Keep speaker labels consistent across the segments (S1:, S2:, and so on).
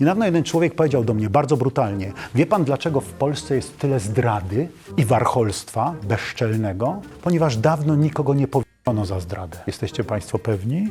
S1: Niedawno jeden człowiek powiedział do mnie bardzo brutalnie: Wie pan, dlaczego w Polsce jest tyle zdrady i warcholstwa bezczelnego? Ponieważ dawno nikogo nie powiadomono za zdradę. Jesteście państwo pewni?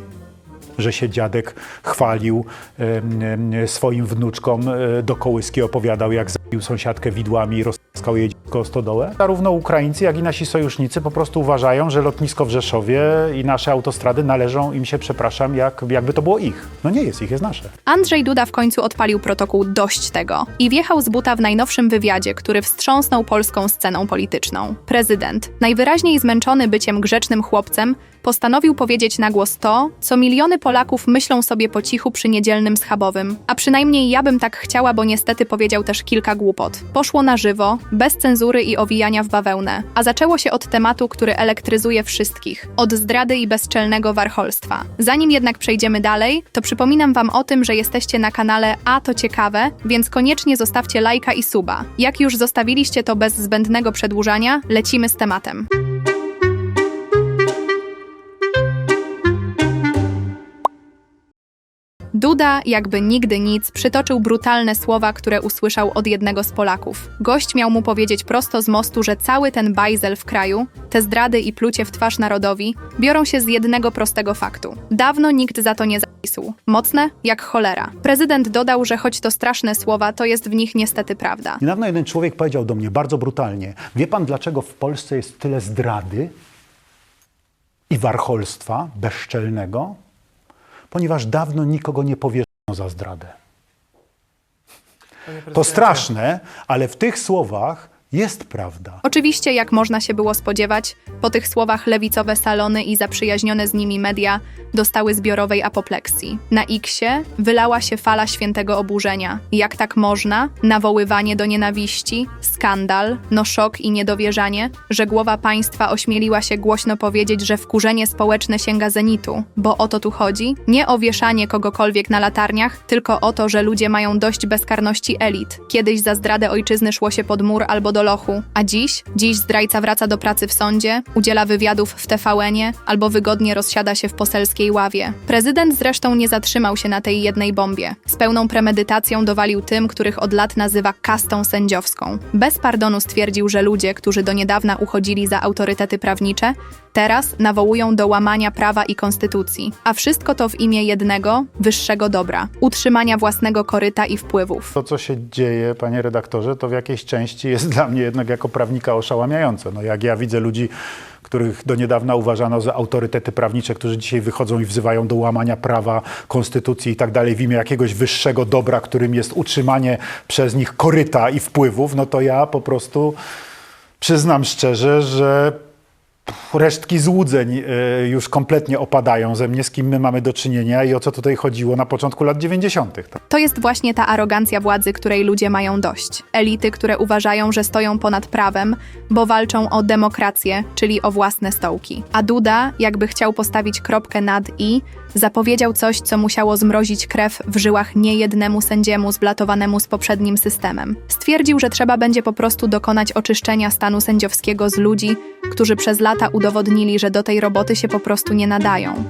S1: Że się dziadek chwalił em, em, swoim wnuczkom e, do kołyski, opowiadał, jak zabił sąsiadkę widłami i rozkał jej dziecko o stodołę? Zarówno Ukraińcy, jak i nasi sojusznicy po prostu uważają, że lotnisko w Rzeszowie i nasze autostrady należą im się, przepraszam, jak, jakby to było ich. No nie jest ich, jest nasze.
S2: Andrzej Duda w końcu odpalił protokół dość tego i wjechał z buta w najnowszym wywiadzie, który wstrząsnął polską sceną polityczną. Prezydent, najwyraźniej zmęczony byciem grzecznym chłopcem, postanowił powiedzieć na głos to, co miliony Polaków myślą sobie po cichu przy niedzielnym schabowym. A przynajmniej ja bym tak chciała, bo niestety powiedział też kilka głupot. Poszło na żywo, bez cenzury i owijania w bawełnę. A zaczęło się od tematu, który elektryzuje wszystkich. Od zdrady i bezczelnego warcholstwa. Zanim jednak przejdziemy dalej, to przypominam wam o tym, że jesteście na kanale A to ciekawe, więc koniecznie zostawcie lajka i suba. Jak już zostawiliście to bez zbędnego przedłużania, lecimy z tematem. Duda, jakby nigdy nic, przytoczył brutalne słowa, które usłyszał od jednego z Polaków. Gość miał mu powiedzieć prosto z mostu, że cały ten bajzel w kraju, te zdrady i plucie w twarz narodowi, biorą się z jednego prostego faktu. Dawno nikt za to nie zapisł. Mocne jak cholera. Prezydent dodał, że choć to straszne słowa, to jest w nich niestety prawda.
S1: Niedawno jeden człowiek powiedział do mnie bardzo brutalnie: Wie pan, dlaczego w Polsce jest tyle zdrady i warcholstwa bezczelnego? Ponieważ dawno nikogo nie powierzono za zdradę. To straszne, ale w tych słowach jest prawda.
S2: Oczywiście, jak można się było spodziewać, po tych słowach lewicowe salony i zaprzyjaźnione z nimi media dostały zbiorowej apopleksji. Na X-ie wylała się fala świętego oburzenia. Jak tak można? Nawoływanie do nienawiści, skandal, no szok i niedowierzanie, że głowa państwa ośmieliła się głośno powiedzieć, że wkurzenie społeczne sięga zenitu. Bo o to tu chodzi? Nie o wieszanie kogokolwiek na latarniach, tylko o to, że ludzie mają dość bezkarności elit. Kiedyś za zdradę ojczyzny szło się pod mur albo do lochu, a dziś? Dziś zdrajca wraca do pracy w sądzie, udziela wywiadów w TVN-ie albo wygodnie rozsiada się w poselskiej ławie. Prezydent zresztą nie zatrzymał się na tej jednej bombie. Z pełną premedytacją dowalił tym, których od lat nazywa kastą sędziowską. Bez pardonu stwierdził, że ludzie, którzy do niedawna uchodzili za autorytety prawnicze, teraz nawołują do łamania prawa i konstytucji. A wszystko to w imię jednego, wyższego dobra utrzymania własnego koryta i wpływów.
S1: To, co się dzieje, panie redaktorze, to w jakiejś części jest dla mnie jednak jako prawnika oszałamiające. No, jak ja widzę ludzi, których do niedawna uważano za autorytety prawnicze, którzy dzisiaj wychodzą i wzywają do łamania prawa, konstytucji i tak dalej w imię jakiegoś wyższego dobra, którym jest utrzymanie przez nich koryta i wpływów, no to ja po prostu przyznam szczerze, że resztki złudzeń y, już kompletnie opadają ze mnie, z kim my mamy do czynienia i o co tutaj chodziło na początku lat 90. tak?
S2: To jest właśnie ta arogancja władzy, której ludzie mają dość. Elity, które uważają, że stoją ponad prawem, bo walczą o demokrację, czyli o własne stołki. A Duda, jakby chciał postawić kropkę nad i, zapowiedział coś, co musiało zmrozić krew w żyłach niejednemu sędziemu zblatowanemu z poprzednim systemem. Stwierdził, że trzeba będzie po prostu dokonać oczyszczenia stanu sędziowskiego z ludzi, którzy przez lata udowodnili, że do tej roboty się po prostu nie nadają.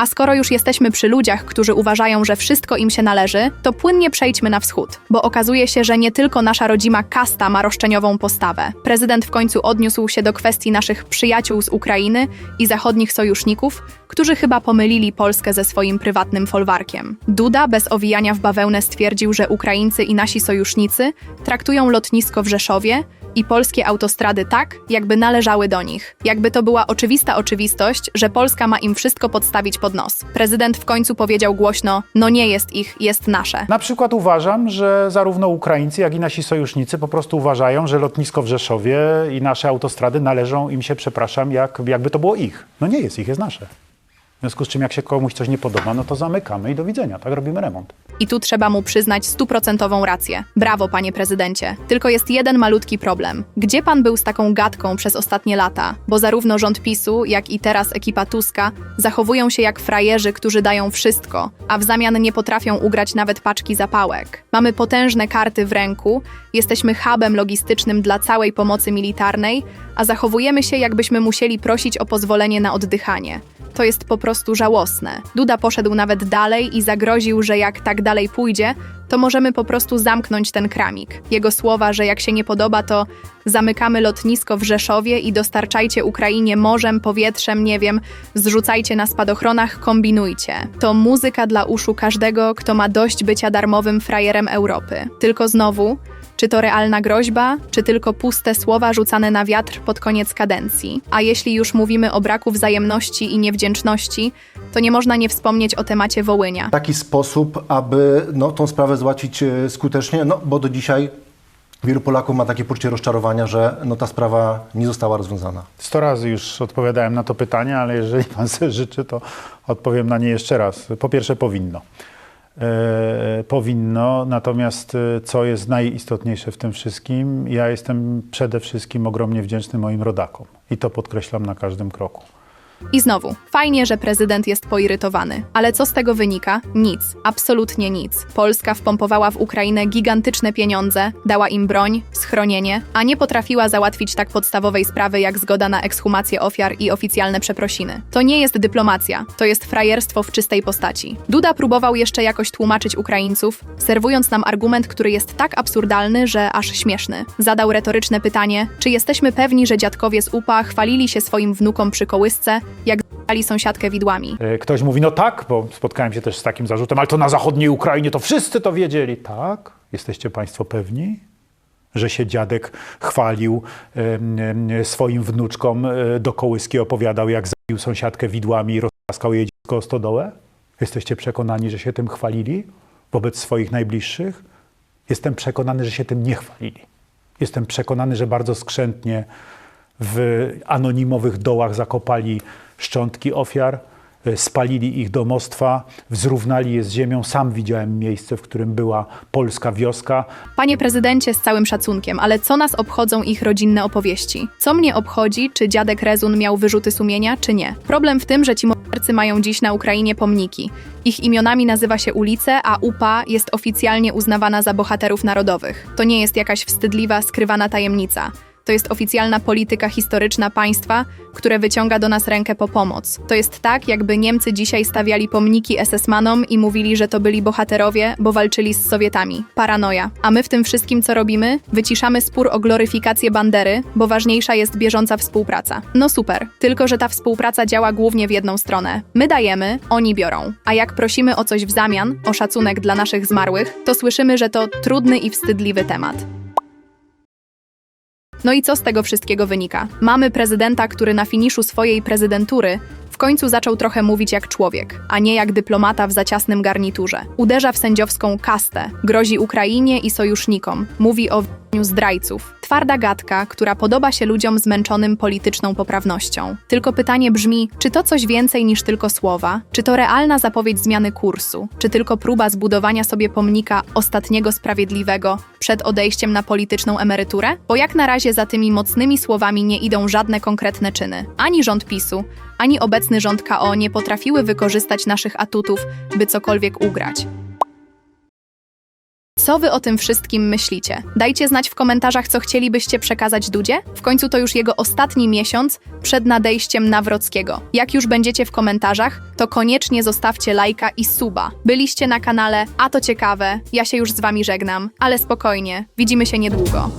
S2: A skoro już jesteśmy przy ludziach, którzy uważają, że wszystko im się należy, to płynnie przejdźmy na wschód, bo okazuje się, że nie tylko nasza rodzima kasta ma roszczeniową postawę. Prezydent w końcu odniósł się do kwestii naszych przyjaciół z Ukrainy i zachodnich sojuszników, którzy chyba pomylili Polskę ze swoim prywatnym folwarkiem. Duda bez owijania w bawełnę stwierdził, że Ukraińcy i nasi sojusznicy traktują lotnisko w Rzeszowie i polskie autostrady tak, jakby należały do nich. Jakby to była oczywista oczywistość, że Polska ma im wszystko podstawić pod nos. Prezydent w końcu powiedział głośno: No nie jest ich, jest nasze.
S1: Na przykład uważam, że zarówno Ukraińcy, jak i nasi sojusznicy po prostu uważają, że lotnisko w Rzeszowie i nasze autostrady należą im się, przepraszam, jak, jakby to było ich. No nie jest ich, jest nasze. W związku z czym, jak się komuś coś nie podoba, no to zamykamy i do widzenia, tak robimy remont.
S2: I tu trzeba mu przyznać stuprocentową rację. Brawo, panie prezydencie. Tylko jest jeden malutki problem. Gdzie pan był z taką gadką przez ostatnie lata? Bo zarówno rząd PiSu, jak i teraz ekipa Tuska zachowują się jak frajerzy, którzy dają wszystko, a w zamian nie potrafią ugrać nawet paczki zapałek. Mamy potężne karty w ręku, jesteśmy hubem logistycznym dla całej pomocy militarnej, a zachowujemy się, jakbyśmy musieli prosić o pozwolenie na oddychanie. To jest po prostu żałosne. Duda poszedł nawet dalej i zagroził, że jak tak dalej pójdzie, to możemy po prostu zamknąć ten kramik. Jego słowa, że jak się nie podoba, to zamykamy lotnisko w Rzeszowie i dostarczajcie Ukrainie morzem, powietrzem, nie wiem, zrzucajcie na spadochronach, kombinujcie. To muzyka dla uszu każdego, kto ma dość bycia darmowym frajerem Europy. Tylko znowu, czy to realna groźba, czy tylko puste słowa rzucane na wiatr pod koniec kadencji? A jeśli już mówimy o braku wzajemności i niewdzięczności, to nie można nie wspomnieć o temacie Wołynia.
S3: taki sposób, aby no, tą sprawę załatwić e, skutecznie, no bo do dzisiaj wielu Polaków ma takie poczucie rozczarowania, że no, ta sprawa nie została rozwiązana.
S1: Sto razy już odpowiadałem na to pytanie, ale jeżeli pan sobie życzy, to odpowiem na nie jeszcze raz. Po pierwsze, powinno. E, powinno, natomiast e, co jest najistotniejsze w tym wszystkim, ja jestem przede wszystkim ogromnie wdzięczny moim rodakom i to podkreślam na każdym kroku.
S2: I znowu, fajnie, że prezydent jest poirytowany. Ale co z tego wynika? Nic. Absolutnie nic. Polska wpompowała w Ukrainę gigantyczne pieniądze, dała im broń, schronienie, a nie potrafiła załatwić tak podstawowej sprawy jak zgoda na ekshumację ofiar i oficjalne przeprosiny. To nie jest dyplomacja, to jest frajerstwo w czystej postaci. Duda próbował jeszcze jakoś tłumaczyć Ukraińców, serwując nam argument, który jest tak absurdalny, że aż śmieszny. Zadał retoryczne pytanie, czy jesteśmy pewni, że dziadkowie z UPA chwalili się swoim wnukom przy kołysce, jak dali sąsiadkę widłami.
S1: E, Ktoś mówi, no tak, bo spotkałem się też z takim zarzutem, ale to na zachodniej Ukrainie to wszyscy to wiedzieli. Tak? Jesteście Państwo pewni, że się dziadek chwalił swoim wnuczkom e, do kołyski, opowiadał, jak zabił sąsiadkę widłami i rozklaskał jej dziecko o stodołę? Jesteście przekonani, że się tym chwalili wobec swoich najbliższych? Jestem przekonany, że się tym nie chwalili. Jestem przekonany, że bardzo skrzętnie w anonimowych dołach zakopali szczątki ofiar, e, spalili ich domostwa, zrównali je z ziemią. Sam widziałem miejsce, w którym była polska wioska.
S2: Panie prezydencie, z całym szacunkiem, ale co nas obchodzą ich rodzinne opowieści? Co mnie obchodzi, czy dziadek Rezun miał wyrzuty sumienia, czy nie? Problem w tym, że ci mordercy mają dziś na Ukrainie pomniki. Ich imionami nazywa się ulice, a UPA jest oficjalnie uznawana za bohaterów narodowych. To nie jest jakaś wstydliwa, skrywana tajemnica. To jest oficjalna polityka historyczna państwa, które wyciąga do nas rękę po pomoc. To jest tak, jakby Niemcy dzisiaj stawiali pomniki SS-manom i mówili, że to byli bohaterowie, bo walczyli z Sowietami. Paranoja. A my w tym wszystkim, co robimy? Wyciszamy spór o gloryfikację bandery, bo ważniejsza jest bieżąca współpraca. No super, tylko że ta współpraca działa głównie w jedną stronę. My dajemy, oni biorą. A jak prosimy o coś w zamian, o szacunek dla naszych zmarłych, to słyszymy, że to trudny i wstydliwy temat. No i co z tego wszystkiego wynika? Mamy prezydenta, który na finiszu swojej prezydentury w końcu zaczął trochę mówić jak człowiek, a nie jak dyplomata w zaciasnym garniturze. Uderza w sędziowską kastę, grozi Ukrainie i sojusznikom, mówi o zdrajców. Twarda gadka, która podoba się ludziom zmęczonym polityczną poprawnością. Tylko pytanie brzmi, czy to coś więcej niż tylko słowa? Czy to realna zapowiedź zmiany kursu? Czy tylko próba zbudowania sobie pomnika ostatniego sprawiedliwego przed odejściem na polityczną emeryturę? Bo jak na razie za tymi mocnymi słowami nie idą żadne konkretne czyny. Ani rząd PiSu, ani obecny rząd KO nie potrafiły wykorzystać naszych atutów, by cokolwiek ugrać. Co wy o tym wszystkim myślicie? Dajcie znać w komentarzach, co chcielibyście przekazać Dudzie. W końcu to już jego ostatni miesiąc przed nadejściem Nawrockiego. Jak już będziecie w komentarzach, to koniecznie zostawcie lajka i suba. Byliście na kanale, a to ciekawe, ja się już z wami żegnam, ale spokojnie, widzimy się niedługo.